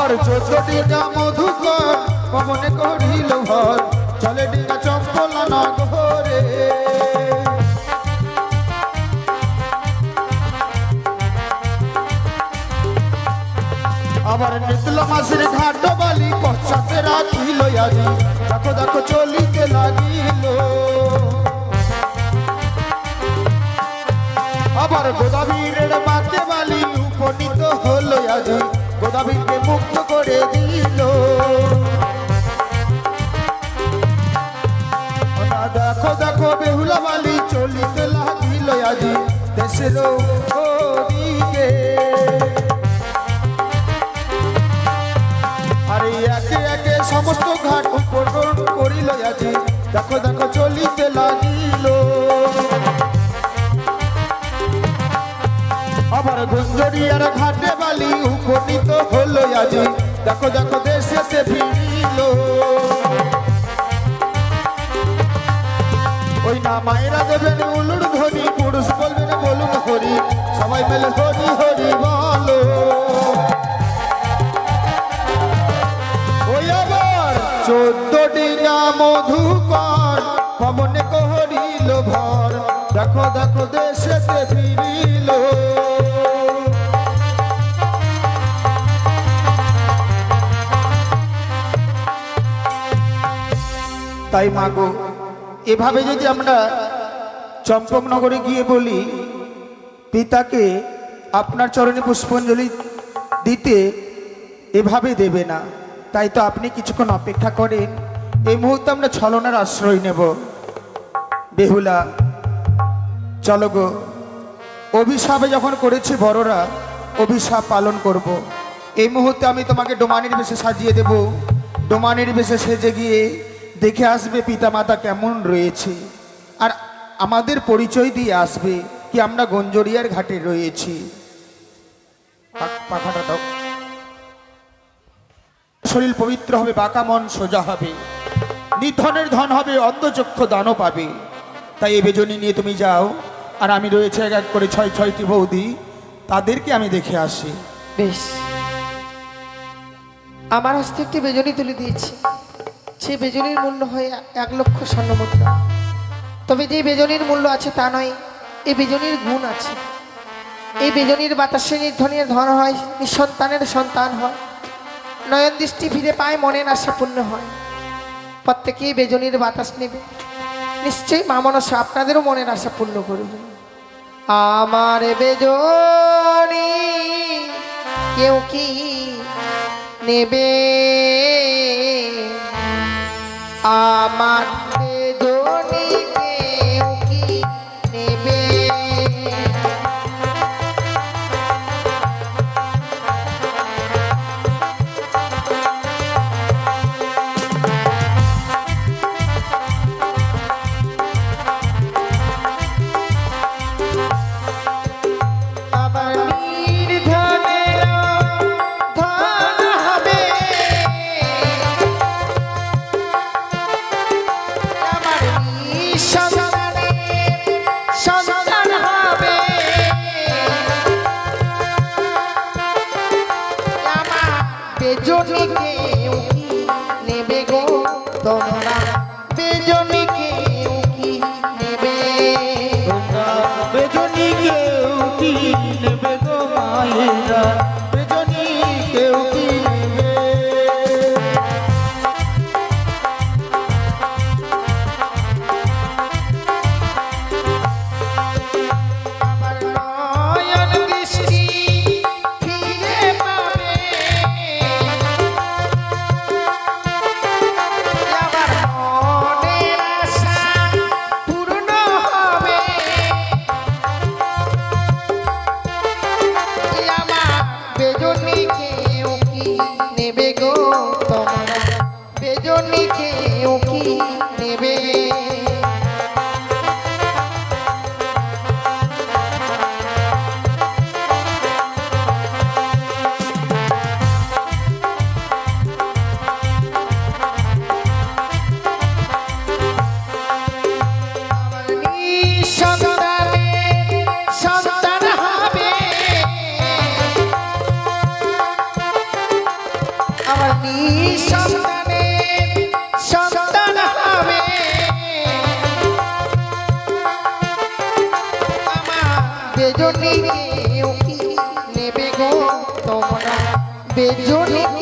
আবার চোদ্দ ডিঙ্গা মধুকর পবনে করিল ভর চলে ডিঙ্গা চম্পলা নগরে আবার নিতলা মাসের ঘাট বালি পশ্চাতে রাখিল আজি দেখো দেখো চলিতে লাগিল। আবার গোদাবীরের মাকে বালি উপনীত হলো আজি গোদাবীরকে মুক্ত করে দিল। দেখো দেখো, বেহুলা বালি চলিতে লাগিল আজি দেশের আরে একে একে সমস্ত ঘাট উপটন করিল আজি। দেখো দেখো, চলিতে লাগিল। আবার গুঞ্জরিয়ার ঘাটে বালি উপনীত হলো আজি। দেখো দেখো, দেশেতে ফিরিল। ওই না মায়েরা দেবেন উলুর ধ্বনি, পুরুষ বলবেন বলুন হরি। সবাই মিলে হরি হরি বলো। ওই আবার চোদ্দ ডিঙা মধুকর পবনে কহরিল ভর। দেখো দেখো, দেশেতে ফিরিল। তাই মাগো এভাবে যদি আমরা চম্পকনগরে গিয়ে বলি, পিতাকে আপনার চরণে পুষ্পাঞ্জলি দিতে এভাবে দেবে না। তাই তো আপনি কিছুক্ষণ অপেক্ষা করেন। এই মুহূর্তে আমরা ছলনার আশ্রয় নেব। বেহুলা, চলো গো, অভিশাপে যখন করেছে বড়রা, অভিশাপ পালন করব। এই মুহূর্তে আমি তোমাকে ডোমানির বেশে সাজিয়ে দেব। ডোমানির বেশে সেজে গিয়ে দেখে আসবে পিতা মাতা কেমন রয়েছে। আর আমাদের পরিচয় দিয়ে আসবে কি আমরা গঞ্জরিয়ার ঘাটে রয়েছি। শরীর পবিত্র হবে, বাঁকা মন সোজা হবে। নিধনের ধন হবে, অন্ধচক্ষু দানও পাবে। তাই এই বেজনি নিয়ে তুমি যাও, আর আমি রয়েছে এক এক করে ছয় ছয়টি বৌদি, তাদেরকে আমি দেখে আসি। বেশ। আমার হস্তে একটি বেজনি তুলে দিয়েছি। সেই বেজনির মূল্য হয় এক লক্ষ স্বর্ণ মুদ্রা। তবে যে বেজনির মূল্য আছে তা নয় এই বেজনির গুণ আছে। এই বেজনির বাতাসে নির্ধনের ধন হয়, নিঃসন্তানের সন্তান হয়। নয়ন দৃষ্টি ফিরে পায়, মনের আশা পূর্ণ হয়। প্রত্যেকেই বেজনির বাতাস নেবে। নিশ্চয়ই মা মনসা আপনাদেরও মনের আশা পূর্ণ করবে। আমার বেজনি, কেউ কি নেবে? আমার বেজনীকে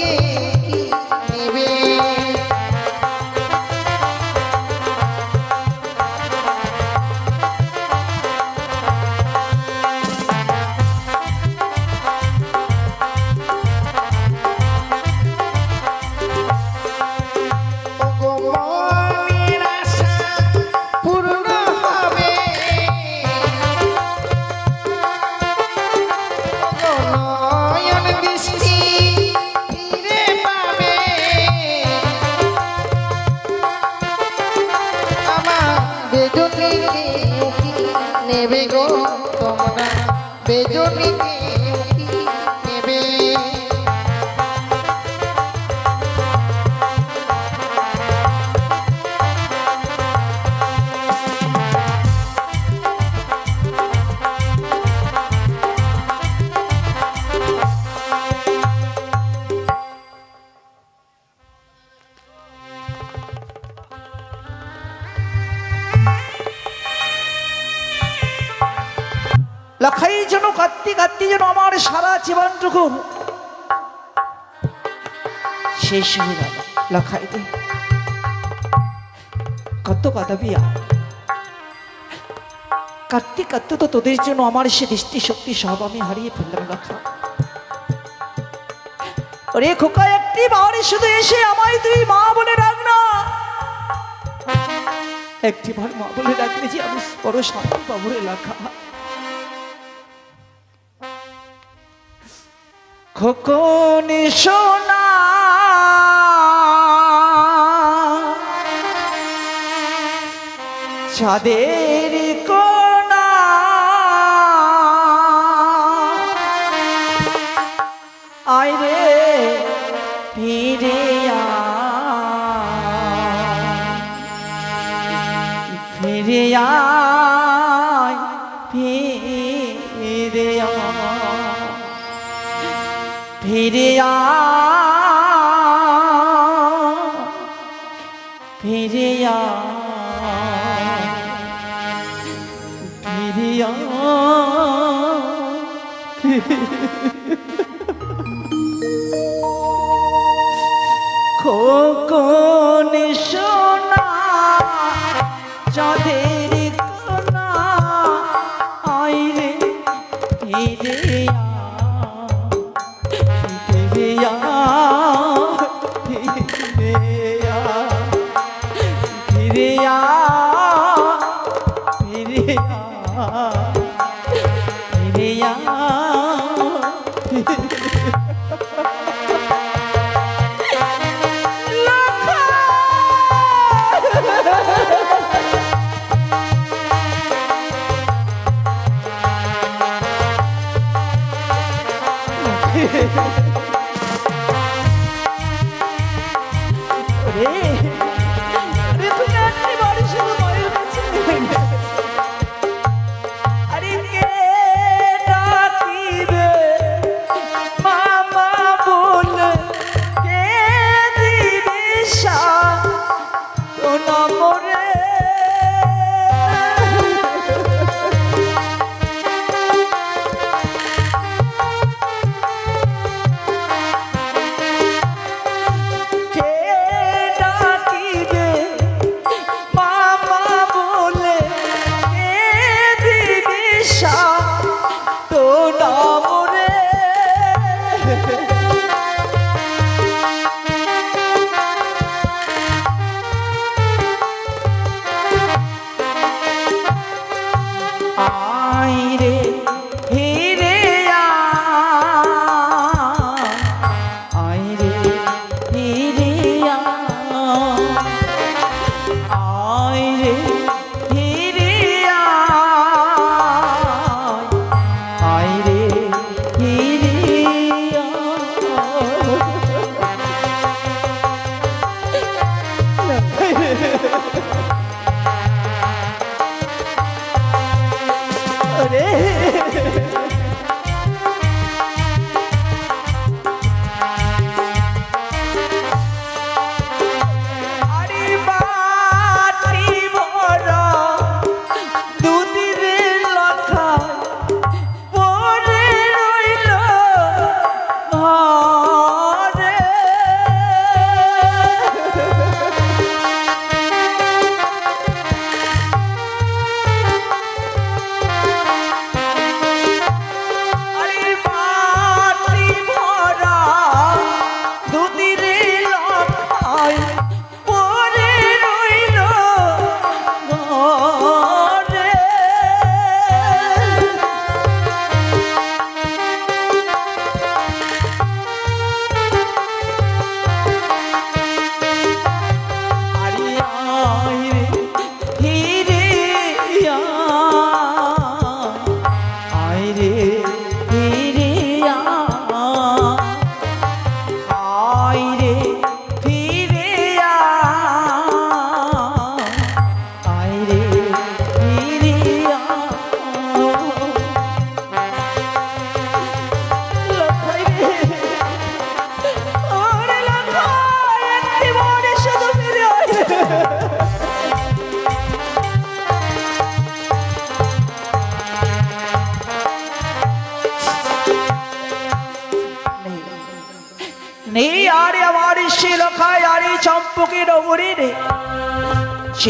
নেবে গো তোমরা বেজনীকে গেল। কত তো তোদের জন্য আমার সে দৃষ্টি শক্তি সব আমি হারিয়ে ফেললাম ওরে খোকা, একটি শুধু এসে আমায় তুই মা বলে ডাক না। একটি বার মা বলে ডাকলে যে আমি বড় শান্তি পাবো রে লেখা সোনা চাঁদের কোনা আয় রে ফিরে। ফিরে ফিরে ফিরে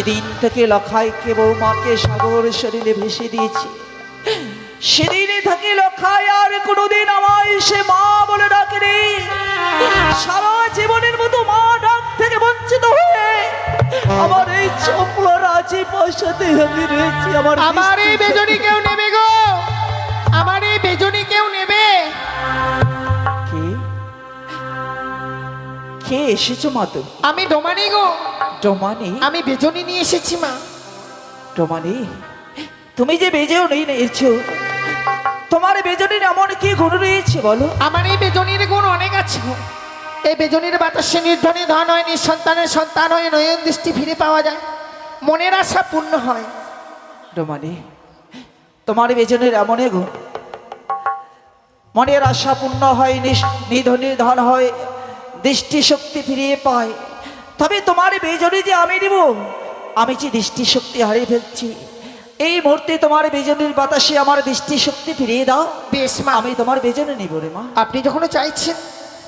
সেদিন থেকে লখাইকে বৌমাকে সাগর শরীরে ভেসে দিয়েছি। সেদিনই থেকে লখায় আর কোনোদিন আমায় সে মা বলে ডাকেনি। সারা জীবনের মতো মা ডাক থেকে বঞ্চিত হয়ে আমার এই চম্পলা রাজি পয়সাতে আমি রয়েছি আমার আমার এই বেজনি কেউ নেবে গো। আমার এই বেজনি কেউ কে এসেছ মা তুমি আমি ডোমানি গো। ডোমানি? আমি বেজনি নিয়ে এসেছি মা। ডোমানি? তুমি যে বেজেও নেই নিয়েছো তোমার বেজনির এমন কি গুণ রয়েছে বলো? আমার এই বেজনির গুণ অনেক আছে গো। এই বেজনির বাতাসে নির্ধনে ধন হয় নিঃসন্তানের সন্তান হয় নয়ন দৃষ্টি ফিরে পাওয়া যায়। মনের আশা পূর্ণ হয়। ডোমানি তোমার বেজনের এমন গুণ। মনের আশা পূর্ণ হয় নিধনের ধন হয় দৃষ্টিশক্তি ফিরিয়ে পায়। তবে তোমার বেজনে যে আমি নিব আমি যে দৃষ্টিশক্তি হারিয়ে ফেলছি এই মুহূর্তে তোমার বেজনের বাতাসে আমার দৃষ্টিশক্তি ফিরিয়ে দাও। বেশ মা। আমি তোমার বেজনে নিব রে মা। আপনি যখন চাইছেন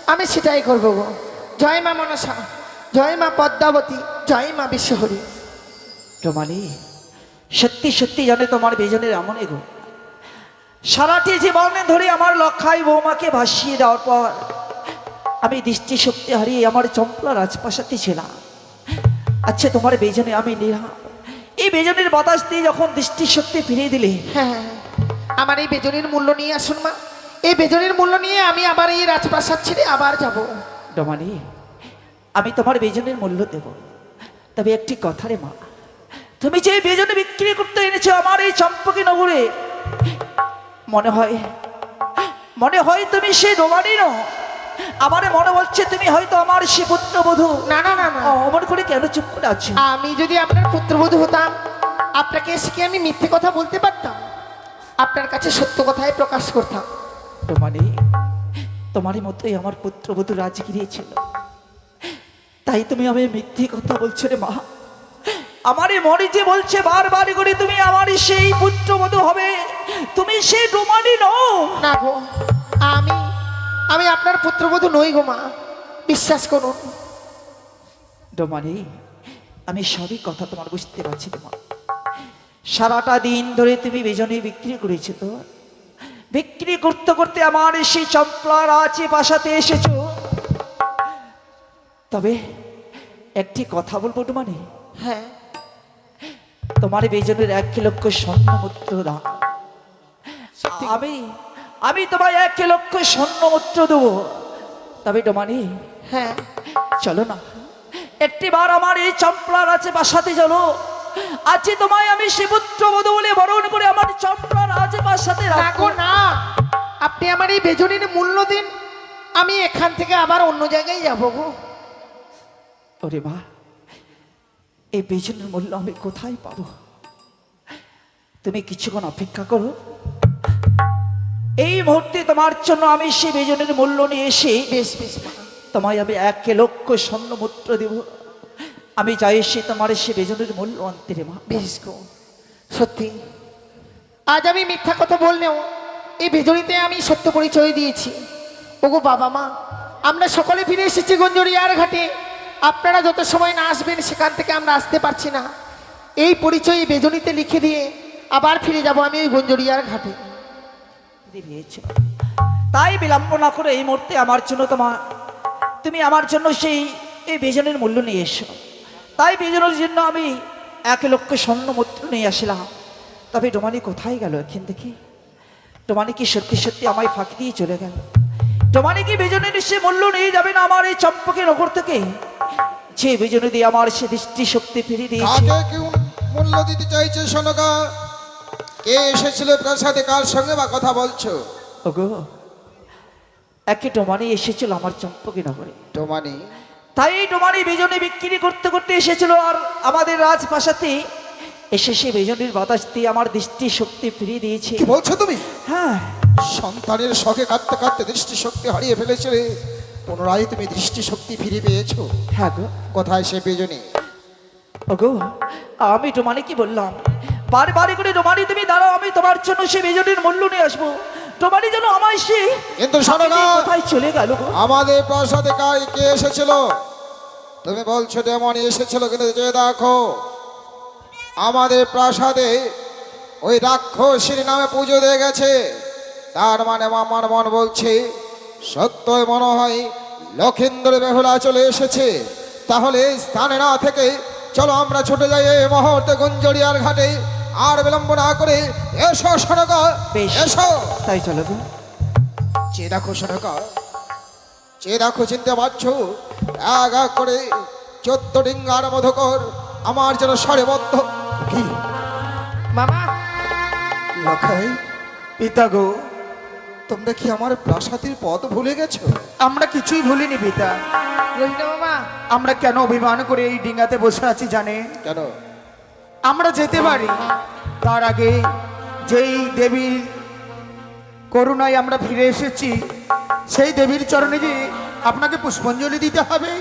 আমি সেটাই করব গো। জয় মা মনসা জয় মা পদ্মাবতী জয় মা বিশ্বহরী। রমানি সত্যি সত্যি জানে তোমার বেজনের এমন এগো সারাটি জীবন ধরে আমার লক্ষাই বৌমাকে ভাসিয়ে দেওয়ার পর আমি দৃষ্টিশক্তি হারিয়ে আমার চম্পলা রাজপ্রাসাতে ছিলাম। আচ্ছা তোমার বেজনে আমি নিলাম। এই বেজনের বাতাস দিয়ে যখন দৃষ্টিশক্তি ফিরিয়ে দিলে হ্যাঁ আমার এই বেজনের মূল্য নিয়ে আসুন মা। এই বেজনের মূল্য নিয়ে আমি আবার এই রাজপ্রাসাদ ছেড়ে আবার যাব। রমানি আমি তোমার বেজনের মূল্য দেব। তবে একটি কথা রে মা তুমি যে বেজনে বিক্রি করতে এনেছো আমার এই চম্পকি নগরে মনে হয় মনে হয় তুমি সে ডোমানি ন আমার মনে হচ্ছে তুমি হয়তো আমার সে পুত্রবধূ। না না না না। অমন করে কেন চুপ করে আছো? আমি যদি আপনার পুত্রবধূ হতাম আপনাকে এসে কি আমি মিথ্যে কথা বলতে পারতাম? আপনার কাছে সত্য কথাই প্রকাশ করতাম। রোমানি তোমারই মতোই আমার পুত্রবধূ রাজগিরি ছিল। তাই তুমি আমি মিথ্যে কথা বলছো রে মা। আমারে মনে যে বলছে বারবার করে তুমি আমার সেই পুত্রবধূ হবে তুমি সেই রোমানি নও। না গো আমি আমি আপনার পুত্রবধূ নই গো মা। বিশ্বাস করুন। ডোমানি আমি সবই কথা তোমার বুঝতে পারছি তোমার সারাটা দিন ধরে তুমি বেজনে বিক্রি করেছ তো। বিক্রি করতে করতে আমার সেই চম্পলার আছে বাসাতে এসেছ। তবে একটি কথা বলব ডোমানি হ্যাঁ। তোমার বেজনের এক লক্ষ স্বর্ণ মুদ্র আমি আমি তোমায় এক লক্ষ স্বর্ণ মুদ্র দেবো। তবে ডোমানি হ্যাঁ। চলো না। একটিবার আমার এই চম্পলার আছে বাসাতে চলো। আজকে তোমায় আমি শিবুত্র বধু বলে বরণ করে আমার চম্পলার আছে বাসাতে না রাখব না। আপনি আমার এই বেজনির মূল্য দিন। আমি এখান থেকে আবার অন্য জায়গায় যাব গো। ওরে মা এই বেজনের মূল্য আমি কোথায় পাবো? তুমি কিছুক্ষণ অপেক্ষা করো। এই মুহূর্তে তোমার জন্য আমি সে বেজনের মূল্য নিয়ে এসে বেশ বেশ তোমায় আমি এক লক্ষ স্বর্ণ মুদ্রা দেব। আমি যাই সে তোমার সে বেজনের মূল্য আনতে রে মা। বেশ গো, সত্যি। আজ আমি মিথ্যা কথা বললেও এই ভেজরিতে আমি সত্য পরিচয় দিয়েছি। ওগো বাবা মা, আমরা সকলে ফিরে এসেছি গঞ্জরিয়ার ঘাটে। আপনারা যত সময় না আসবেন, সেখান থেকে আমরা আসতে পারছি না। এই পরিচয় বেজনিতে লিখে দিয়ে আবার ফিরে যাব আমি ওই গঞ্জরিয়ার ঘাটে। দিয়েছে। তাই বিলম্ব না করে এই মুহূর্তে আমার জন্য তোমার, তুমি আমার জন্য সেই, এই বেজনের মূল্য নিয়ে এসো। তাই বেজনের জন্য আমি এক লক্ষ স্বর্ণ মুদ্রা নিয়ে আসলাম। তবে ডোমানি কোথায় গেল এখান থেকে? ডোমানি কি সত্যি সত্যি আমায় ফাঁকি দিয়ে চলে গেল? ডোমানি কি বেজনের সে মূল্য নিয়ে যাবে না আমার এই চম্পকের নগর থেকে? যে বেজনে দিয়ে আমার সে দৃষ্টি শক্তি ফিরিয়ে দিয়েছে। মূল্য দিতে চাইছে শোনকা কে এসেছিল প্রাসাদে কার সঙ্গে বা কথা বলছো? ওগো একে ডোমানি এসেছিল আমার চম্পকে নগরে। টোমানি তাই ডোমারি বেজনে বিক্রি করতে করতে এসেছিল আর আমাদের রাজপ্রাসাতে এসে সে বেজনের বাতাস দিয়ে আমার দৃষ্টি শক্তি ফিরিয়ে দিয়েছে। কি বলছো তুমি? হ্যাঁ। সন্তানের শখে কাঁদতে কাঁদতে দৃষ্টিশক্তি হারিয়ে ফেলেছিলে পুনরায় তুমি দৃষ্টিশক্তি ফিরে পেয়েছ। হ্যাঁ গো। কোথায় সে বেজনে? ওগো আমি ডোমানি কি বললাম? বারবার করে ডোমানি তুমি দাঁড়াও আমি তোমার জন্য সে বেজনের মূল্য নিয়ে আসব। তোমারই যেন আমায় সে কিন্তু শোনো না। কোথায় চলে গেল। আমাদের প্রাসাদে কার কে এসেছিল? তুমি বলছো তেমনই এসেছিল কিন্তু যে দেখো আমাদের প্রাসাদে ওই রাক্ষসীর নামে পুজো দিয়ে গেছে। তার মানে আমার মন বলছে সত্যই মনে হয় লক্ষিন্দর বেহুলা চলে এসেছে। তাহলে স্থানে না থেকে চলো আমরা ছুটে যাই এই মুহূর্তে গুঞ্জরিয়ার ঘাটে। আর বিলম্ব না করে এসো বেশ। এসো। তাই চলো যে দেখো সনকা যে দেখো চিনতে পারছ এক এক করে চোদ্দ ডিঙ্গার মধুকর আমার যেন সারেবদ্ধ কি? মামা। লখাই পিতা গো। তোমরা কি আমার প্রাসাদের পথ ভুলে গেছো? আমরা কিছুই ভুলিনি পিতা। মামা। আমরা কেন অভিমান করে এই ডিঙ্গাতে বসে আছি জানে কেন? আমরা যেতে পারি। তার আগে যেই দেবীর করুণায় আমরা ফিরে এসেছি সেই দেবীর চরণে যে আপনাকে পুষ্পাঞ্জলি দিতে হবে।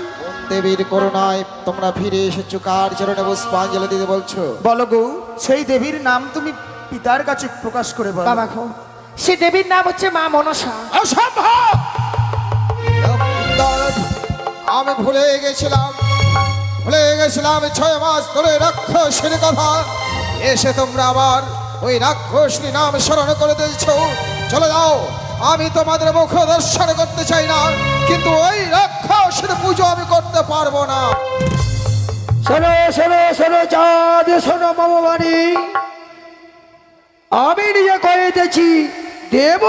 দেবীর করুণায় তোমরা ফিরে এসেছ? কার চরণে পুষ্পাঞ্জলি দিতে বলছো? বলো গো সেই দেবীর নাম তুমি পিতার কাছে প্রকাশ করে বলো। বাবা গো সে দেবীর নাম হচ্ছে মা মনসা। অসম্ভব! আমি ভুলে গেছিলাম। ভুলে গেছিলাম ছয় মাস ধরে রাক্ষসের কথা। এসে তোমরা আবার ওই রাক্ষসী নাম স্মরণ করে দিয়েছ। চলে যাও আমি তোমাদের মুখ দর্শন করতে চাই না কিন্তু ওই রাক্ষসের পুজো আমি করতে পারব না। শোনো শোনো শোনো চাঁদ শোনো মামাবাড়ি আমি নিজে কয়েতেছি দেব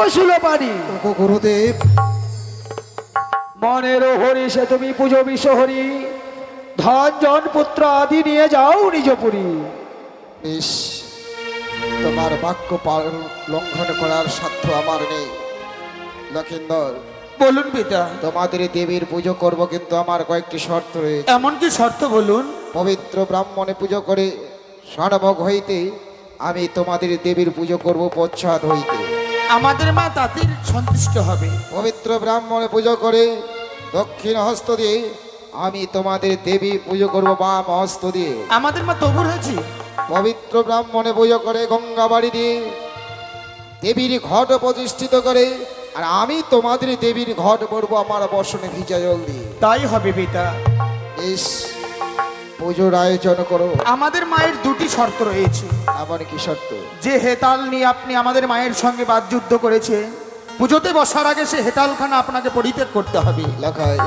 পানি ওগো গুরুদেব। মনের হরি সে তুমি পুজো বিশ্বহরি ধন জন পুত্র আদি নিয়ে যাও নিজ পুরী বেশ তোমার বাক্য পালন লঙ্ঘন করার সাধ্য আমার নেই। লক্ষিন্দর বলুন পিতা। তোমাদের দেবীর পুজো করব কিন্তু আমার কয়েকটি শর্ত রয়েছে। এমন কি শর্ত বলুন? পবিত্র ব্রাহ্মণে পুজো করে স্বর্ণভোগ হইতে আমি তোমাদের দেবীর পুজো করব পশ্চাৎ হইতে। আমাদের মা তাঁতির সন্তুষ্ট হবে। পবিত্র ব্রাহ্মণে পুজো করে দক্ষিণ হস্ত দিয়ে আমি তোমাদের দেবী পুজো করব বাম হস্ত দিয়ে। আমাদের মা তবুর হয়েছি। পবিত্র ব্রাহ্মণে পুজো করে গঙ্গা বাড়ি দিয়ে। দেবীর ঘট প্রতিষ্ঠিত করে আর আমি তোমাদের দেবীর ঘট পড়ব আমার বসনে ভিজা জল দিয়ে। তাই হবে পিতা। বেশ পুজোর আয়োজন করো। আমাদের মায়ের দুটি শর্ত রয়েছে। আমার কি শর্ত? যে হেতাল নিয়ে আপনি আমাদের মায়ের সঙ্গে বাদ যুদ্ধ করেছে পুজোতে বসার আগে সে হেতালখানা আপনাকে পরিত্যাগ করতে হবে। লেখায়।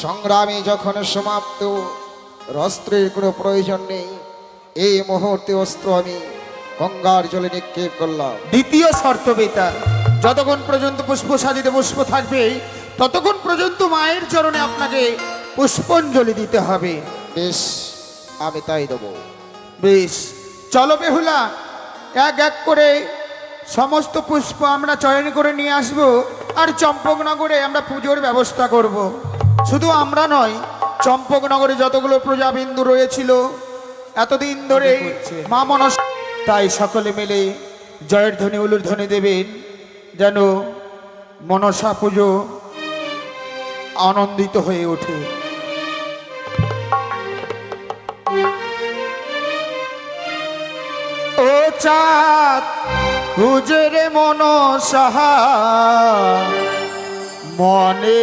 সংগ্রামে যখন সমাপ্ত অস্ত্রের কোনো প্রয়োজন নেই। এই মুহূর্তে অস্ত্র আমি গঙ্গার জলে নিক্ষেপ করলাম। দ্বিতীয় শর্ত বেতা যতক্ষণ পর্যন্ত পুষ্প সাজিতে পুষ্প থাকবে ততক্ষণ পর্যন্ত মায়ের চরণে আপনাকে পুষ্পাঞ্জলি দিতে হবে। বেশ আমি তাই দেবো। বেশ চলো বেহুলা এক এক করে সমস্ত পুষ্প আমরা চয়ন করে নিয়ে আসব আর চম্পকনগরে আমরা পুজোর ব্যবস্থা করব। শুধু আমরা নয় চম্পকনগরে যতগুলো প্রজাবিন্দু রয়েছিল এতদিন ধরে মা মনস তাই সকলে মিলে জয়ের ধ্বনি উলুর ধ্বনি দেবেন যেন মনসা পুজো আনন্দিত হয়ে ওঠে। ও চাঁদ হুজরে মন সাহা মনে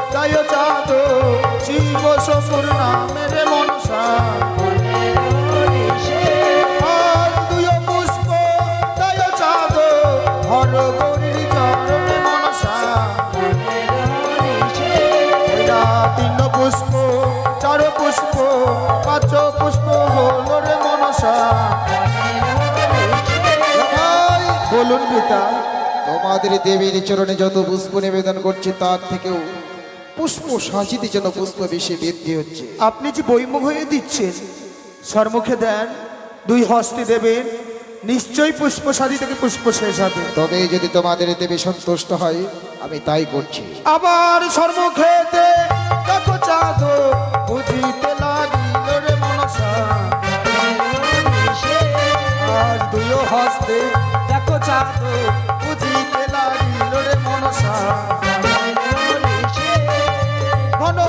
মনসা তিন পুষ্প চার পুষ্প পাঁচ পুষ্প হলো রে মনসা ভাই, বলুন পিতা তোমাদের দেবীর চরণে যত পুষ্প নিবেদন করছি তার থেকেও পুষ্প সাজিতে যেন পুষ্প বেশি বৃদ্ধি হচ্ছে। আপনি যে বইমুখ হয়ে দিচ্ছেন সর্মুখে দেন দুই হস্তে দেবেন নিশ্চয়ই পুষ্প সাজি থেকে পুষ্প শেষ হবে। তবে যদি তোমাদের দেবী সন্তুষ্ট হয় আমি তাই করছি। আবার সর্বক্ষেতে দেখো চাঁদ বুঝিতে লাগিল রে মনসা। আর দুই হস্তে দেখো চাঁদ বুঝিতে লাগিল রে মনসা।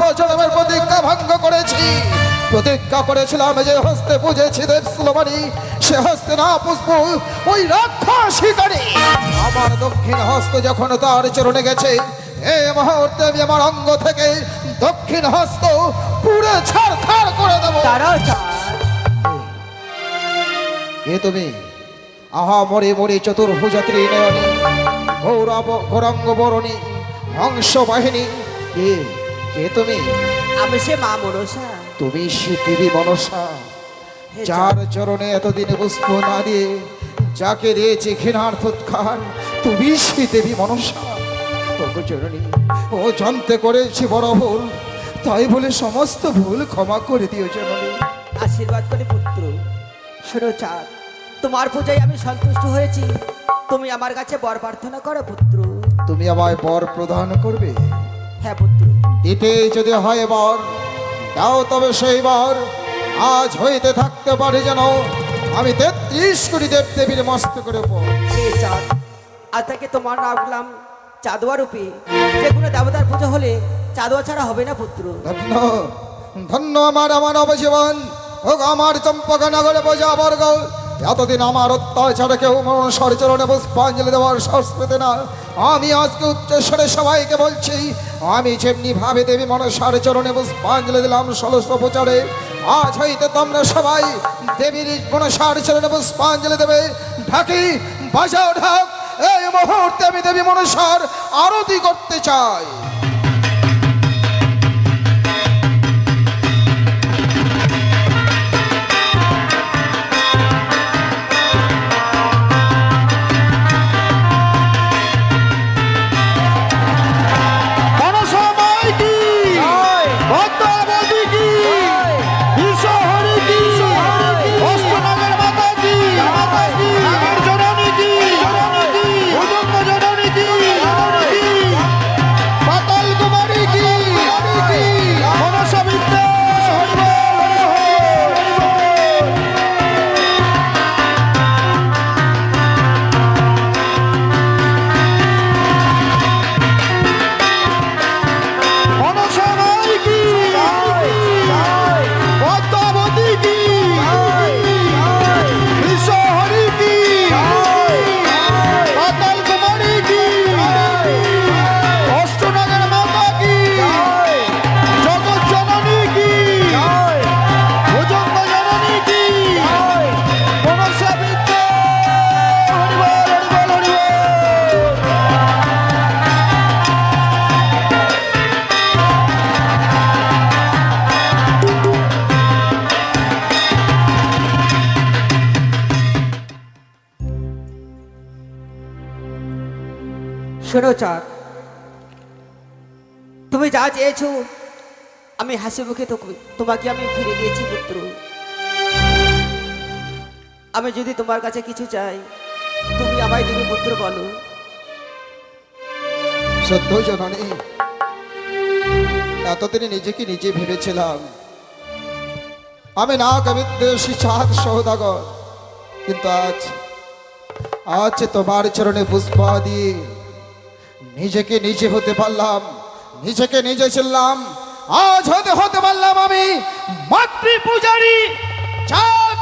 আমার প্রতিজ্ঞা ভঙ্গ করেছি। প্রতিজ্ঞা করেছিলাম যে হস্তে পুজেছি দেব সুলমানি সে হস্তে না পুষ্প ওই রাক্ষসী করে আমার দক্ষিণ হস্ত যখন তার চরণে গেছে এই মুহূর্তে আমি আমার অঙ্গ থেকে দক্ষিণ হস্ত পুরে ছাড় ছাড় করে দেবো। কে তুমি? আহা মরে মরে চতুর্ভুজা ত্রিনয়নী গৌরব গৌরঙ্গ বরণী হংস বাহিনী কে? কে তুমি? আমি সে মা মনসা। তুমি সে দেবী মনসা যার চরণে এতদিনে পুষ্প না দিয়ে যাকে দিয়েছে ঘৃণার্থ উৎখান তুমি সে দেবী মনসা। ওগো চরণী ও জানতে করেছি বড় ভুল তাই বলে সমস্ত ভুল ক্ষমা করে দিও জননী। আশীর্বাদ করে পুত্র শোনো চাঁদ তোমার পূজায় আমি সন্তুষ্ট হয়েছি। তুমি আমার কাছে বর প্রার্থনা করো পুত্র। তুমি আমায় বর প্রদান করবে? হ্যাঁ পুত্র। দিতে যদি হয় বর দাও তবে সেই বর আজ হইতে থাকতে পারে যেন আমি তেত্রিশ কোটি দেব দেবীর মস্ত করে চাঁদ আজ থেকে তোমার রাখলাম চাঁদোয়া রূপে যে কোনো দেবতার পুজো হলে চাঁদোয়া ছাড়া হবে না পুত্র। ধন্য ধন্য আমার আমার অবজীবন। হোক আমার চম্পকা নগরে বোঝা বর্গ এতদিন আমার অত্যাচারে কেউ মনসর চরণে পুষ্পাঞ্জলি দেওয়ার সংস্কৃতি না। আমি আজকে উচ্চস্বরে সবাইকে বলছি, আমি যেমনি ভাবে দেবী মনসার চরণে পুষ্পাঞ্জলি দিলাম ষোলশো প্রচারে। আজ হইতে তোমরা সবাই দেবীর মনসার চরণে পুষ্পাঞ্জলি দেবে। ঢাকি, বাজাও ঢাক, এই মুহূর্তে আমি দেবী মনসার আরতি করতে চাই। চাঁদ তুমি যা চেয়েছো আমি হাসি মুখে তোমাকে আমি ফিরে দিয়েছি পুত্র আমি যদি তোমার কাছে কিছু চাই তুমি আমায় দিবে পুত্র বলো সত্য জননী এতদিনে নিজেকে নিজে ভেবেছিলাম আমি না কবিদ্বেষী চাঁদ সৌদাগর কিন্তু আজ আজ তোমার চরণে পুষ্প দিয়ে নিজেকে নিজে হতে পারলাম, নিজেকে নিজে ছিলাম, আজ হতে হতে পারলাম আমি মাতৃ পূজারী চাঁদ